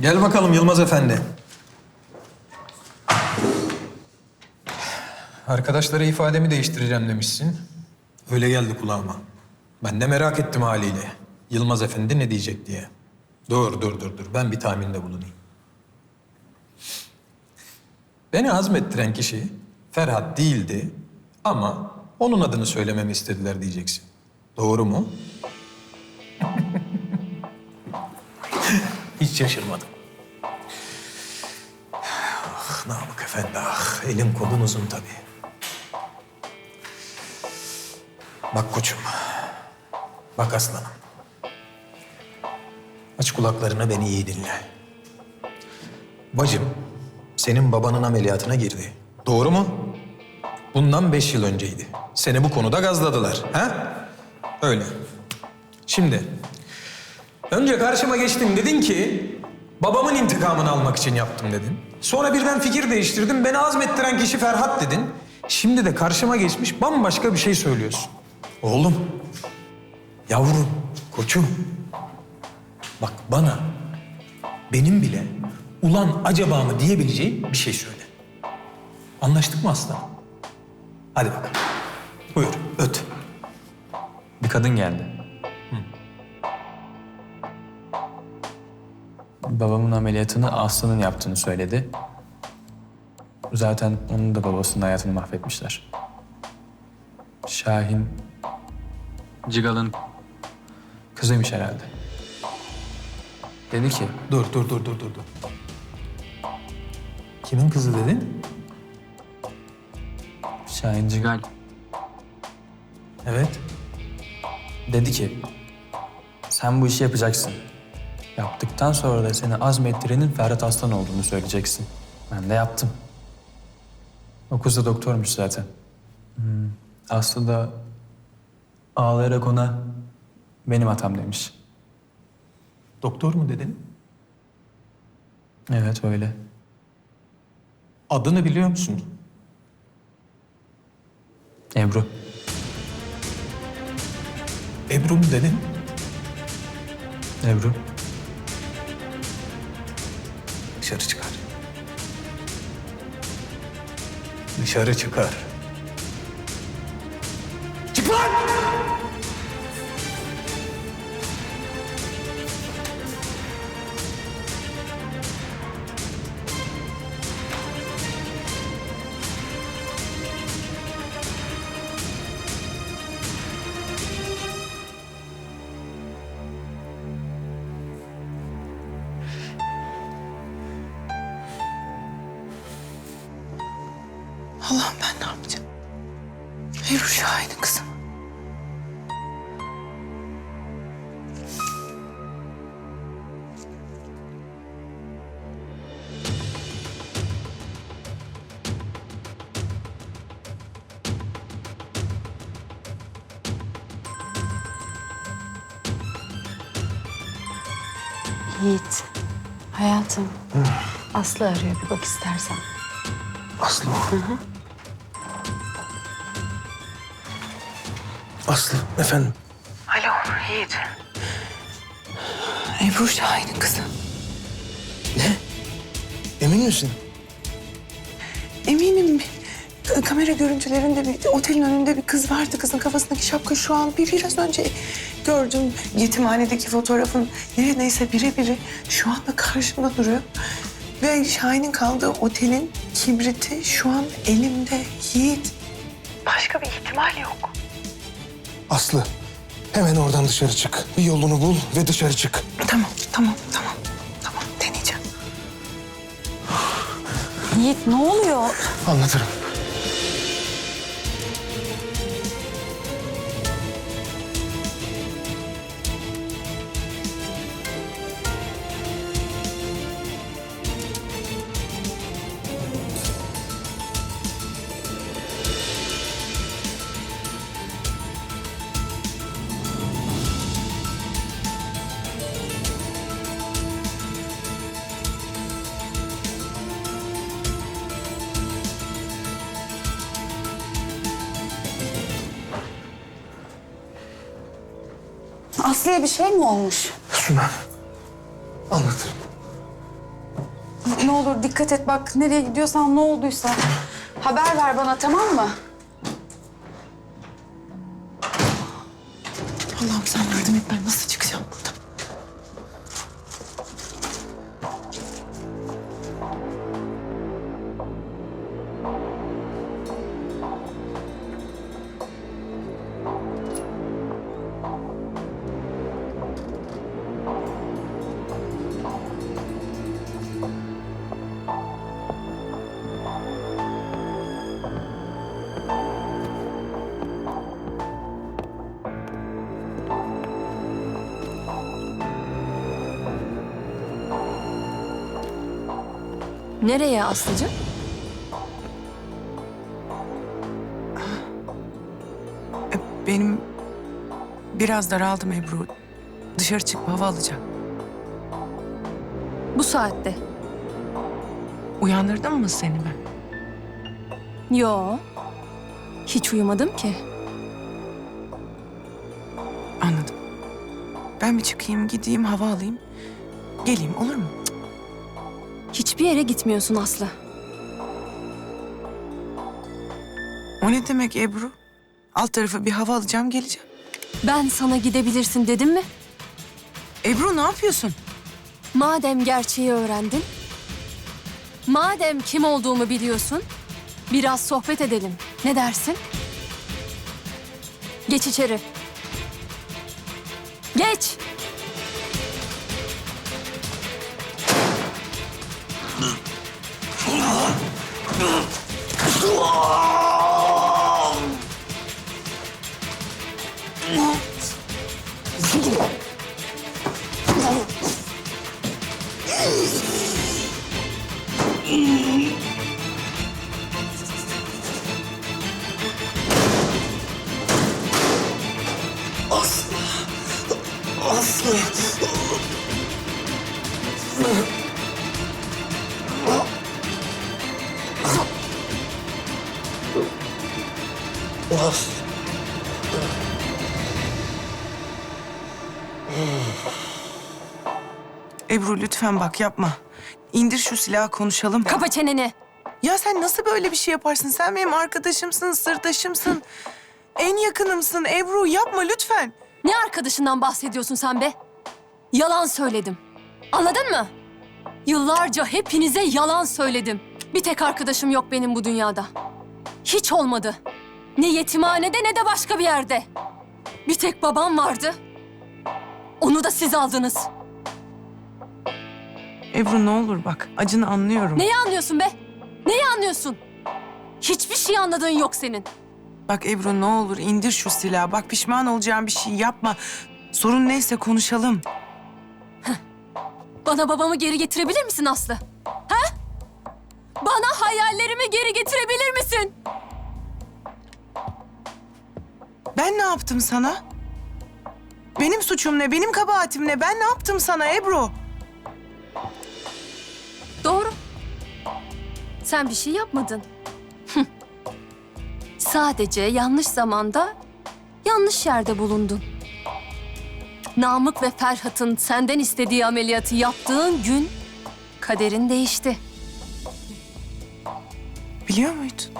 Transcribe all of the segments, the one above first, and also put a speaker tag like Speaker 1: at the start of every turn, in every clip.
Speaker 1: Gel bakalım Yılmaz Efendi. Arkadaşlara ifademi değiştireceğim demişsin. Öyle geldi kulağıma. Ben de merak ettim haliyle. Yılmaz Efendi ne diyecek diye. Dur, dur, dur, dur. Ben bir tahminde bulunayım. Beni azmettiren kişi Ferhat değildi ama onun adını söylememi istediler diyeceksin. Doğru mu? Hiç şaşırmadım. Ah Namık Efendi ah. Elin kolun uzun tabii. Bak koçum. Bak aslanım. Aç kulaklarına beni iyi dinle. Bacım, senin babanın ameliyatına girdi. Doğru mu? Bundan beş yıl önceydi. Seni bu konuda gazladılar. Ha? Öyle. Şimdi, önce karşıma geçtin dedin ki... ...babamın intikamını almak için yaptım dedin. Sonra birden fikir değiştirdin. Beni azmettiren kişi Ferhat dedin. Şimdi de karşıma geçmiş bambaşka bir şey söylüyorsun. Oğlum, yavrum, koçum. Bak bana, benim bile ulan acaba mı diyebileceğim bir şey söyle. Anlaştık mı aslan? Hadi bakalım. Buyur, öt.
Speaker 2: Bir kadın geldi. Babamın ameliyatını Aslı'nın yaptığını söyledi. Zaten onun da babasının hayatını mahvetmişler. Şahin... Cigal'ın kızıymış herhalde. Dedi ki,
Speaker 1: Dur, dur, dur, dur, dur, dur. Kimin kızı dedin?
Speaker 2: Şahin Cigal
Speaker 1: Evet.
Speaker 2: dedi ki, sen bu işi yapacaksın. Yaptıktan sonra da seni azmettirenin Ferhat Aslan olduğunu söyleyeceksin. Ben de yaptım. O kız da doktormuş zaten. Hmm, Aslı da ağlayarak ona benim hatam demiş.
Speaker 1: Doktor mu dedin?
Speaker 2: Evet öyle.
Speaker 1: Adını biliyor musun?
Speaker 2: Ebru.
Speaker 1: Ebru mu dedin?
Speaker 2: Ebru.
Speaker 1: Dışarı çıkar. Dışarı çıkar.
Speaker 3: Allah'ım ben ne yapacağım? Ebru Şahin'in kızı mı?
Speaker 4: Yiğit, hayatım. Aslı arıyor bir bak istersen.
Speaker 5: Aslı o. Aslı efendim.
Speaker 3: Alo Yiğit. Ebru Şahin'in kızı.
Speaker 5: Ne? Emin misin?
Speaker 3: Eminim K- kamera görüntülerinde bir otelin önünde bir kız vardı. Kızın kafasındaki şapka şu an bir biraz önce gördüm. Yetimhanedeki fotoğrafın neredeyse birebiri şu anda karşımda duruyor. Ve Şahin'in kaldığı otelin kibriti şu an elimde Yiğit. Başka bir ihtimal yok.
Speaker 5: Aslı hemen oradan dışarı çık. Bir yolunu bul ve dışarı çık.
Speaker 3: Tamam, tamam, tamam. Tamam, deneyeceğim.
Speaker 4: Yiğit ne oluyor?
Speaker 5: Anlatırım.
Speaker 4: Aslı'ya bir şey mi olmuş?
Speaker 5: Suna. Anlatırım.
Speaker 4: Ne olur dikkat et bak nereye gidiyorsan ne olduysa. Haber ver bana tamam mı?
Speaker 3: Allah'ım sen yardım et ben nasıl çıkacağım
Speaker 6: Nereye Aslıcığım?
Speaker 3: Benim biraz daraldım Ebru. Dışarı çıkıp hava alacağım.
Speaker 6: Bu saatte.
Speaker 3: Uyandırdın mı seni ben?
Speaker 6: Yo. Hiç uyumadım ki.
Speaker 3: Anladım. Ben bir çıkayım, gideyim, hava alayım. Geleyim olur mu?
Speaker 6: Hiçbir yere gitmiyorsun Aslı.
Speaker 3: O ne demek Ebru? Alt tarafı bir hava alacağım, geleceğim.
Speaker 6: Ben sana gidebilirsin dedim mi?
Speaker 3: Ebru ne yapıyorsun?
Speaker 6: Madem gerçeği öğrendin, madem kim olduğumu biliyorsun, biraz sohbet edelim. Ne dersin? Geç içeri. Geç. Aslı. Aslı.
Speaker 3: Ebru lütfen bak yapma. İndir şu silahı konuşalım.
Speaker 6: Kapa çeneni.
Speaker 3: Ya sen nasıl böyle bir şey yaparsın? Sen benim arkadaşımsın, sırdaşımsın. En yakınımsın Ebru yapma lütfen.
Speaker 6: Ne arkadaşından bahsediyorsun sen be? Yalan söyledim. Anladın mı? Yıllarca hepinize yalan söyledim. Bir tek arkadaşım yok benim bu dünyada. Hiç olmadı. Ne yetimhanede ne de başka bir yerde. Bir tek babam vardı. Onu da siz aldınız.
Speaker 3: Ebru ne olur bak acını anlıyorum.
Speaker 6: Neyi anlıyorsun be? Neyi anlıyorsun? Hiçbir şey anladığın yok senin.
Speaker 3: Bak Ebru ne olur indir şu silahı. Bak pişman olacağım bir şey yapma. Sorun neyse konuşalım.
Speaker 6: Bana babamı geri getirebilir misin Aslı? Ha? Bana hayallerimi geri getirebilir misin?
Speaker 3: Ben ne yaptım sana? Benim suçum ne? Benim kabahatim ne? Ben ne yaptım sana Ebru?
Speaker 6: Sen bir şey yapmadın. Sadece yanlış zamanda, yanlış yerde bulundun. Namık ve Ferhat'ın senden istediği ameliyatı yaptığın gün kaderin değişti.
Speaker 3: Biliyor muydun?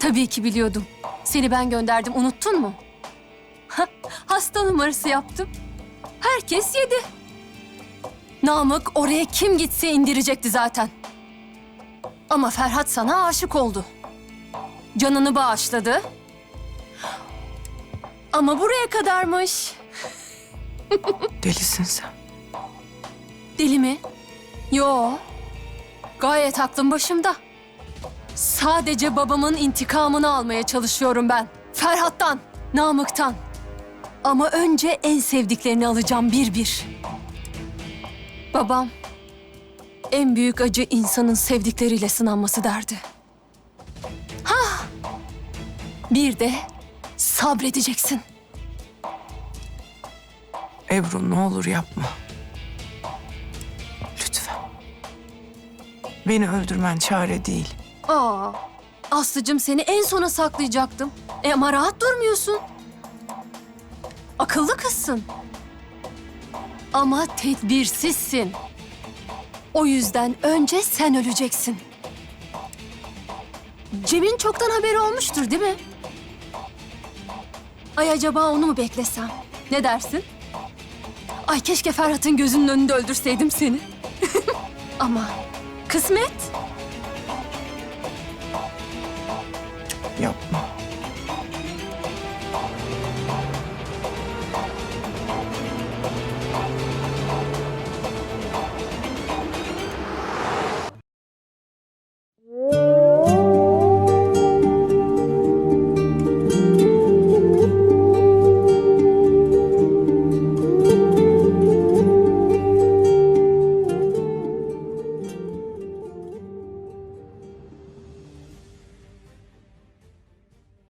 Speaker 6: Tabii ki biliyordum. Seni ben gönderdim, unuttun mu? Ha, Hasta numarası yaptım. Herkes yedi. Namık oraya kim gitse indirecekti zaten. Ama Ferhat sana aşık oldu. Canını bağışladı. Ama buraya kadarmış.
Speaker 3: Delisin sen.
Speaker 6: Deli mi? Yo. Gayet aklım başımda. Sadece babamın intikamını almaya çalışıyorum ben. Ferhat'tan, Namık'tan. Ama önce en sevdiklerini alacağım bir bir. Babam, en büyük acı insanın sevdikleriyle sınanması derdi. Ha! Bir de sabredeceksin.
Speaker 3: Ebru ne olur yapma. Lütfen. Beni öldürmen çare değil.
Speaker 6: Aa, Aslıcığım seni en sona saklayacaktım. E ama rahat durmuyorsun. Akıllı kızsın. Ama tedbirsizsin. O yüzden önce sen öleceksin. Cem'in çoktan haberi olmuştur değil mi? Ay acaba onu mu beklesem? Ne dersin? Ay keşke Ferhat'ın gözünün önünde öldürseydim seni. Ama kısmet.
Speaker 3: Yapma.